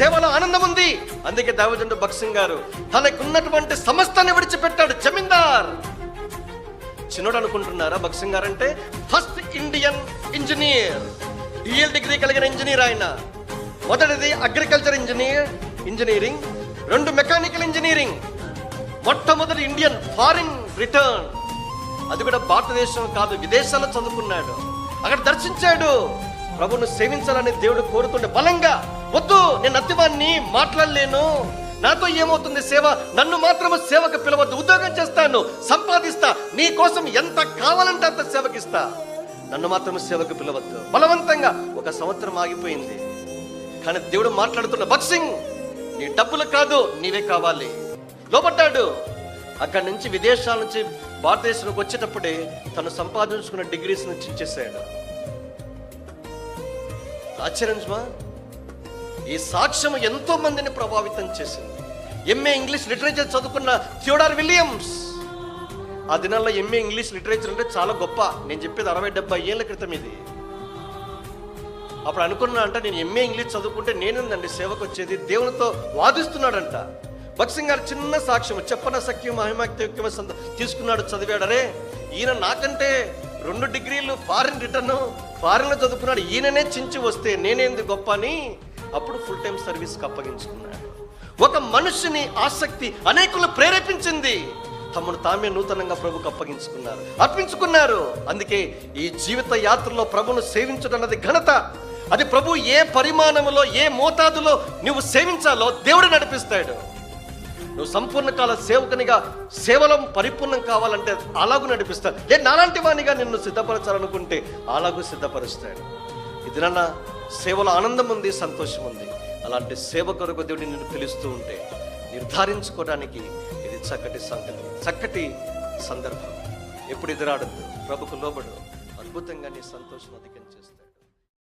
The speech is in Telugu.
సేవలో ఆనందం ఉంది. అందుకే దావజండు భక్సింగ్ గారు తనకున్నటువంటి సమస్తాన్ని విడిచిపెట్టాడు జమీందార్. చిన్నోడు అనుకుంటున్నారా భక్సింగ్ గారు అంటే first Indian engineer. DL degree కలిగిన ఇంజనీర్ ఆయన. మొదటిది అగ్రికల్చర్ ఇంజనీర్ ఇంజనీరింగ్ రెండు మెకానికల్ ఇంజనీరింగ్. మొట్టమొదటి ఇండియన్ ఫారిన్ రిటర్న్. అది కూడా భారతదేశం కాదు విదేశాల్లో చదువుకున్నాడు. అక్కడ దర్శించాడు. ప్రభును సేవించాలని దేవుడు కోరుతుండే బలంగా వద్దు నేను అత్తివాన్ని మాట్లాడలేను. నాతో ఏమవుతుంది సేవ? నన్ను మాత్రము సేవకు పిలవద్దు ఉద్యోగం చేస్తాను సంపాదిస్తా. నీ కోసం ఎంత కావాలంటే అంత సేవకిస్తా. నన్ను మాత్రం సేవకు పిలవద్దు. బలవంతంగా ఒక సంవత్సరం ఆగిపోయింది. కానీ దేవుడు మాట్లాడుతున్న బక్సింగ్ నీ డబ్బులు కాదు నీవే కావాలి. లోపడ్డాడు అక్కడి నుంచి విదేశాల నుంచి భారతదేశానికి వచ్చేటప్పుడే తను సంపాదించుకున్న డిగ్రీస్ నుంచి ఇచ్చేసాడు ఆశ్చర్యంజమా ఈ సాక్ష్యం ఎంతో మందిని ప్రభావితం చేసింది. ఎంఏ ఇంగ్లీష్ లిటరేచర్ చదువుకున్న థియోడార్ విలియమ్స్ ఆ దినాల్లో ఎంఏ ఇంగ్లీష్ లిటరేచర్ అంటే చాలా గొప్ప. నేను చెప్పేది అరవై డెబ్బై ఏళ్ళ క్రితం ఇది. అప్పుడు అనుకున్నా అంట నేను ఎంఏ ఇంగ్లీష్ చదువుకుంటే నేనుందండి సేవకు వచ్చేది దేవునితో వాదిస్తున్నాడంట. భక్సింగ్ గారు చిన్న సాక్ష్యం చెప్పన సఖ్యం మహిమాక్తిమ తీసుకున్నాడు చదివాడరే. ఈయన నాకంటే రెండు డిగ్రీలు ఫారిన్ రిటర్న్ ఫారిన్లో చదువుకున్నాడు ఈయననే చించి వస్తే నేనేంది గొప్ప అని అప్పుడు ఫుల్ టైం సర్వీస్కి అప్పగించుకున్నాడు. ఒక మనుషుని ఆసక్తి అనేకులు ప్రేరేపించింది. తమను తామే నూతనంగా ప్రభుకు అప్పగించుకున్నారు. అర్పించుకున్నారు. అందుకే ఈ జీవిత యాత్రలో ప్రభును సేవించడం అన్నది ఘనత. అది ప్రభు ఏ పరిమాణములో ఏ మోతాదులో నువ్వు సేవించాలో దేవుడు నడిపిస్తాడు. నువ్వు సంపూర్ణ కాల సేవకునిగా సేవలో పరిపూర్ణం కావాలంటే అలాగూ నడిపిస్తాడు. ఏ నాలాంటి వానిగా నిన్ను సిద్ధపరచాలనుకుంటే అలాగూ సిద్ధపరుస్తాడు. ఇది నాన్న సేవలో ఆనందం ఉంది సంతోషం ఉంది అలాంటి సేవ కొరకు దేవుడు నిన్ను పిలుస్తూ ఉంటే నిర్ధారించుకోవడానికి ఇది చక్కటి సంగతి చక్కటి సందర్భం. ఎప్పుడు ఎదురాడద్దు. ప్రభుకు లోబడు. అద్భుతంగా నీ సంతోషం అధికం చేస్తుంది.